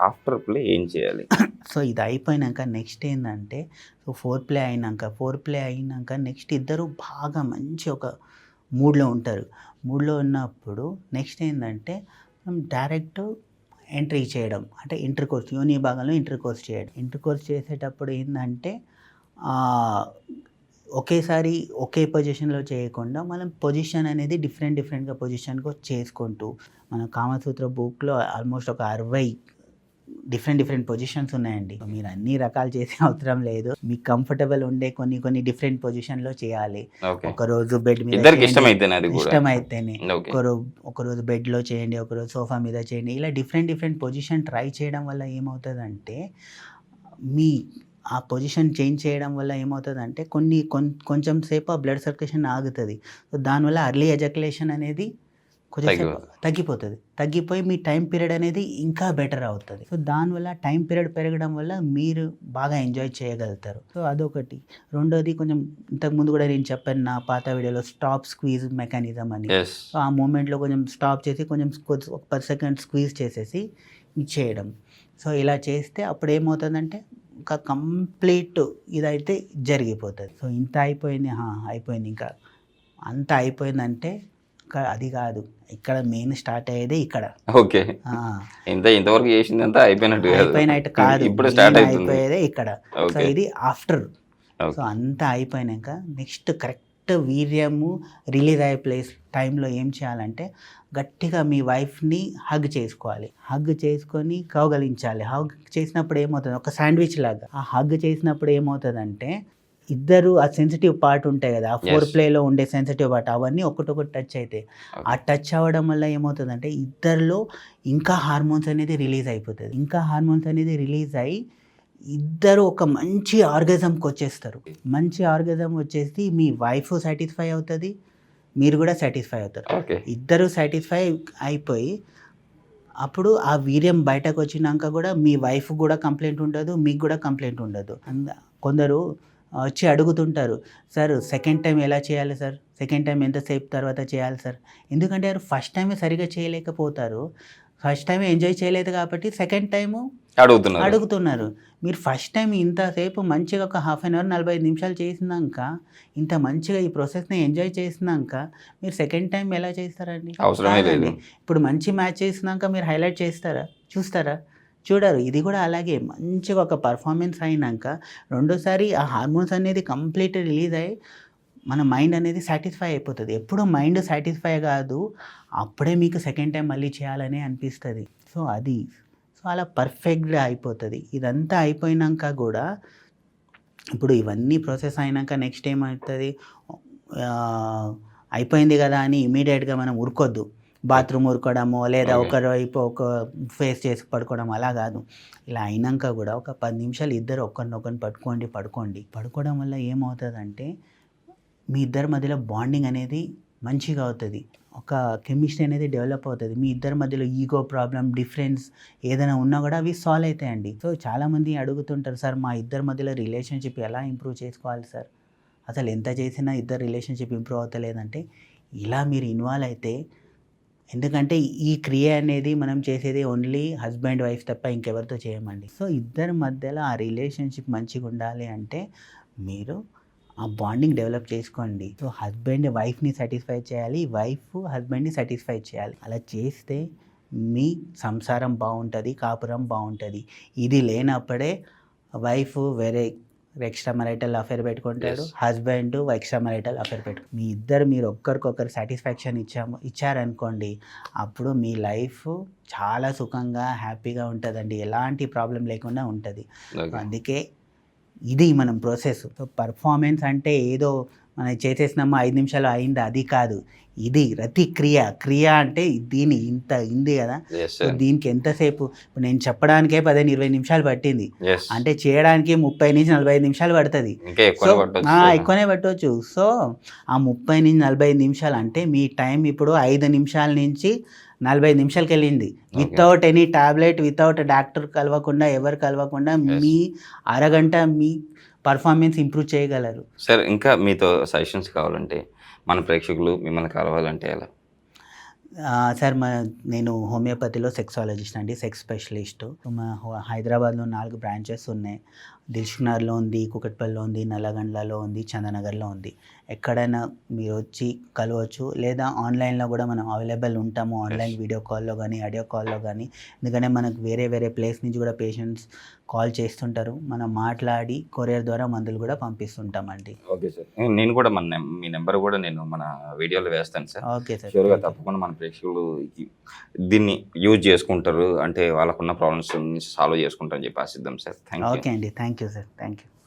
After play ఏం చేయాలి? So ఇది అయిపోయినాక నెక్స్ట్ ఏంటంటే సో ఫోర్ ప్లే అయినాక ఫోర్ ప్లే అయినాక నెక్స్ట్ ఇద్దరు బాగా మంచి ఒక మూడ్లో ఉంటారు. మూడ్లో ఉన్నప్పుడు నెక్స్ట్ ఏంటంటే మనం డైరెక్ట్ ఎంట్రీ చేయడం. అంటే ఇంటర్ కోర్స్ యోని భాగంలో ఇంటర్ కోర్స్ చేయడం. ఇంటర్ కోర్స్ చేసేటప్పుడు ఏంటంటే ఒకేసారి ఒకే పొజిషన్లో చేయకుండా మనం పొజిషన్ అనేది డిఫరెంట్ డిఫరెంట్గా పొజిషన్గా చేసుకుంటూ మన కామసూత్ర బుక్లో ఆల్మోస్ట్ ఒక అరవై డిఫరెంట్ డిఫరెంట్ పొజిషన్స్ ఉన్నాయండి. మీరు అన్ని రకాలు చేసే అవసరం లేదు. మీకు కంఫర్టబుల్ ఉండే కొన్ని కొన్ని డిఫరెంట్ పొజిషన్లో చేయాలి. ఓకే. ఒక రోజు బెడ్ మీద. ఇష్టమైతేనే ఓకే. ఒకరోజు ఒకరోజు బెడ్లో చేయండి ఒకరోజు సోఫా మీద చేయండి. ఇలా డిఫరెంట్ డిఫరెంట్ పొజిషన్ ట్రై చేయడం వల్ల ఏమవుతుందంటే మీ ఆ పొజిషన్ చేంజ్ చేయడం వల్ల ఏమవుతుందంటే కొన్ని కొంచెం సేపు ఆ బ్లడ్ సర్క్యులేషన్ ఆగుతుంది. సో దానివల్ల అర్లీ ఎజకులేషన్ అనేది కొంచెం సేపు తగ్గిపోతుంది. తగ్గిపోయి మీ టైం పీరియడ్ అనేది ఇంకా బెటర్ అవుతుంది. సో దానివల్ల టైం పీరియడ్ పెరగడం వల్ల మీరు బాగా ఎంజాయ్ చేయగలుగుతారు. సో అదొకటి. రెండోది కొంచెం ఇంతకు ముందు కూడా నేను చెప్పాను నా పాత వీడియోలో స్టాప్ స్క్వీజ్ మెకానిజం అని. సో ఆ మూమెంట్లో కొంచెం స్టాప్ చేసి కొంచెం ఒక పది సెకండ్ స్క్వీజ్ చేసేసి చేయడం సో ఇలా చేస్తే అప్పుడు ఏమవుతుందంటే ఒక కంప్లీట్ ఇదైతే జరిగిపోతుంది. సో ఇంత అయిపోయింది. హా, అయిపోయింది. ఇంకా అంత అయిపోయిందంటే అది కాదు. ఇక్కడ మెయిన్ స్టార్ట్ అయ్యేది ఇక్కడ. ఓకే. ఇంత ఇంతవరకు చేసిందంతా అయిపోయినట్టు కాదు. అయిపోయినట్టు కాదు. ఇప్పుడు స్టార్ట్ అయిపోయేదే ఇక్కడ. సో ఇది ఆఫ్టర్. సో అంతా అయిపోయినాక నెక్స్ట్ కరెక్ట్ వీర్యము రిలీజ్ అయ్యే ప్లేస్ టైంలో ఏం చేయాలంటే గట్టిగా మీ వైఫ్ని హగ్ చేసుకోవాలి. హగ్ చేసుకొని కౌగలించాలి. హగ్ చేసినప్పుడు ఏమవుతుంది? ఒక శాండ్విచ్ లాగా. ఆ హగ్ చేసినప్పుడు ఏమవుతుందంటే ఇద్దరు ఆ సెన్సిటివ్ పార్ట్ ఉంటాయి కదా ఆ ఫోర్. ప్లేలో ఉండే సెన్సిటివ్ పార్ట్ అవన్నీ ఒకటొకటి టచ్ అవుతాయి ఆ టచ్ అవ్వడం వల్ల ఏమవుతుందంటే ఇద్దరిలో ఇంకా హార్మోన్స్ అనేది రిలీజ్ అయిపోతుంది. ఇంకా హార్మోన్స్ అనేది రిలీజ్ అయ్యి ఇద్దరు ఒక మంచి ఆర్గజంకి వచ్చేస్తారు. మంచి ఆర్గజం వచ్చేసి మీ వైఫ్ సాటిస్ఫై అవుతుంది మీరు కూడా సాటిస్ఫై అవుతారు. ఇద్దరు సాటిస్ఫై అయిపోయి అప్పుడు ఆ వీర్యం బయటకు వచ్చినాక కూడా మీ వైఫ్ కూడా కంప్లైంట్ ఉండదు మీకు కూడా కంప్లైంట్ ఉండదు. అంద- కొందరు వచ్చి అడుగుతుంటారు సార్ సెకండ్ టైం ఎలా చేయాలి సార్? సెకండ్ టైం ఎంతసేపు తర్వాత చేయాలి సార్? ఎందుకంటే వారు ఫస్ట్ టైమే సరిగా చేయలేకపోతారు. ఫస్ట్ టైం ఎంజాయ్ చేయలేదు కాబట్టి సెకండ్ టైము అడుగుతున్నారు. అడుగుతున్నారు. మీరు ఫస్ట్ టైం ఇంతసేపు మంచిగా ఒక హాఫ్ అన్ అవర్ నలభై ఐదు నిమిషాలు చేసినాక ఇంత మంచిగా ఈ ప్రాసెస్ని ఎంజాయ్ చేసినాక మీరు సెకండ్ టైం ఎలా చేస్తారండి? అవసరమే లేదు. కాదండి. ఇప్పుడు మంచి మ్యాచ్ చేసినాక మీరు హైలైట్ చేస్తారా? చూస్తారా? చూడరు. ఇది కూడా అలాగే మంచిగా ఒక పర్ఫార్మెన్స్ అయినాక రెండోసారి ఆ హార్మోన్స్ అనేది కంప్లీట్ రిలీజ్ అయ్యి మన మైండ్ అనేది సాటిస్ఫై అయిపోతుంది. ఎప్పుడు మైండ్ సాటిస్ఫై కాదు. అప్పుడే మీకు సెకండ్ టైం మళ్ళీ చేయాలని అనిపిస్తుంది. సో అది. సో అలా పర్ఫెక్ట్గా అయిపోతుంది. ఇదంతా అయిపోయినాక కూడా ఇప్పుడు ఇవన్నీ ప్రాసెస్ అయినాక నెక్స్ట్ ఏమవుతుంది? అయిపోయింది కదా అని ఇమీడియట్గా మనం ఉరుకొద్దు. బాత్రూమ్ ఉరకడము లేదా. ఒకరి వైపు ఒక ఫేస్ చేసి పడుకోవడం అలా కాదు. ఇలా అయినాక కూడా ఒక పది నిమిషాలు ఇద్దరు ఒకరినొకరిని పట్టుకోండి పడుకోండి. పడుకోవడం వల్ల ఏమవుతుందంటే మీ ఇద్దరి మధ్యలో బాండింగ్ అనేది మంచిగా అవుతుంది. ఒక కెమిస్ట్రీ అనేది డెవలప్ అవుతుంది. మీ ఇద్దరి మధ్యలో ఈగో ప్రాబ్లం డిఫరెన్స్ ఏదైనా ఉన్నా కూడా అవి సాల్వ్ అవుతాయండి. సో చాలామంది అడుగుతుంటారు సార్ మా ఇద్దరి మధ్యలో రిలేషన్షిప్ ఎలా ఇంప్రూవ్ చేసుకోవాలి సార్? అసలు ఎంత చేసినా ఇద్దరు రిలేషన్షిప్ ఇంప్రూవ్ అవుతలేదంటే ఇలా మీరు ఇన్వాల్వ్ అయితే ఎందుకంటే ఈ క్రియ అనేది మనం చేసేది ఓన్లీ హస్బెండ్ వైఫ్ తప్ప ఇంకెవరితో చేయమండి. సో ఇద్దరి మధ్యలో ఆ రిలేషన్షిప్ మంచిగా ఉండాలి అంటే మీరు ఆ బాండింగ్ డెవలప్ చేసుకోండి. సో హస్బెండ్ వైఫ్ని సాటిస్ఫై చేయాలి వైఫ్ హస్బెండ్ని సాటిస్ఫై చేయాలి. అలా చేస్తే మీ సంసారం బాగుంటుంది కాపురం బాగుంటుంది. ఇది లేనప్పుడే వైఫ్ వేరే ఎక్స్ట్రా మరైటల్ అఫేర్ పెట్టుకుంటాడు. హస్బెండ్ ఎక్స్ట్రా మరైటల్ అఫేర్ పెట్టు. మీ ఇద్దరు మీరు ఒక్కరికొకరు సాటిస్ఫాక్షన్ ఇచ్చాము ఇచ్చారనుకోండి అప్పుడు మీ లైఫ్ చాలా సుఖంగా హ్యాపీగా ఉంటుందండి. ఎలాంటి ప్రాబ్లం లేకుండా ఉంటుంది. అందుకే ఇది మనం ప్రాసెస్ సో పర్ఫార్మెన్స్ అంటే ఏదో మనం చేసేసినామా ఐదు నిమిషాలు అయింది అది కాదు. ఇది రతి క్రియ. క్రియ అంటే దీని ఇంత ఉంది కదా. దీనికి ఎంతసేపు? నేను చెప్పడానికే పదిహేను ఇరవై నిమిషాలు పట్టింది. అంటే చేయడానికి ముప్పై నుంచి నలభై ఐదు నిమిషాలు పడుతుంది. సో ఎక్కువనే పట్టవచ్చు సో ఆ ముప్పై నుంచి నలభై ఐదు నిమిషాలు అంటే మీ టైం ఇప్పుడు ఐదు నిమిషాల నుంచి నలభై ఐదు నిమిషాలకి వెళ్ళింది. Without any tablet without doctor కలవకుండా ఎవరు కలవకుండా. మీ అరగంట మీ పర్ఫార్మెన్స్ ఇంప్రూవ్ చేయగలరు. సార్ ఇంకా మీతో సజెషన్స్ కావాలంటే మన ప్రేక్షకులు మిమ్మల్ని కలవాలంటే ఎలా? సార్ మా నేను హోమియోపతిలో సెక్సాలజిస్ట్ అండి సెక్స్ స్పెషలిస్ట్. మా హైదరాబాద్లో నాలుగు బ్రాంచెస్ ఉన్నాయి. దిల్షుక్నగర్లో ఉంది కుకట్పల్లిలో ఉంది నల్లగండ్లలో ఉంది చందనగర్లో ఉంది. ఎక్కడైనా మీరు వచ్చి కలవచ్చు లేదా ఆన్లైన్లో కూడా మనం అవైలబుల్ ఉంటాము ఆన్లైన్ వీడియో కాల్లో కానీ ఆడియో కాల్లో కానీ. ఎందుకంటే మనకు వేరే వేరే ప్లేస్ నుంచి కూడా పేషెంట్స్ కాల్ చేస్తుంటారు. మనం మాట్లాడి కొరియర్ ద్వారా మందులు కూడా పంపిస్తుంటామండి. Okay sir. నేను కూడా మన మీ నెంబర్ కూడా నేను మన వీడియోలో వేస్తాను సార్. Okay sir. షూర్గా తప్పకుండా మన ప్రేక్షకులు దీన్ని యూజ్ చేసుకుంటారు. అంటే వాళ్ళకున్న ప్రాబ్లమ్స్ సాల్వ్ చేసుకుంటారని చెప్పి ఆశిద్దాం సార్. థ్యాంక్ యూ ఓకే అండి. Thank you sir thank you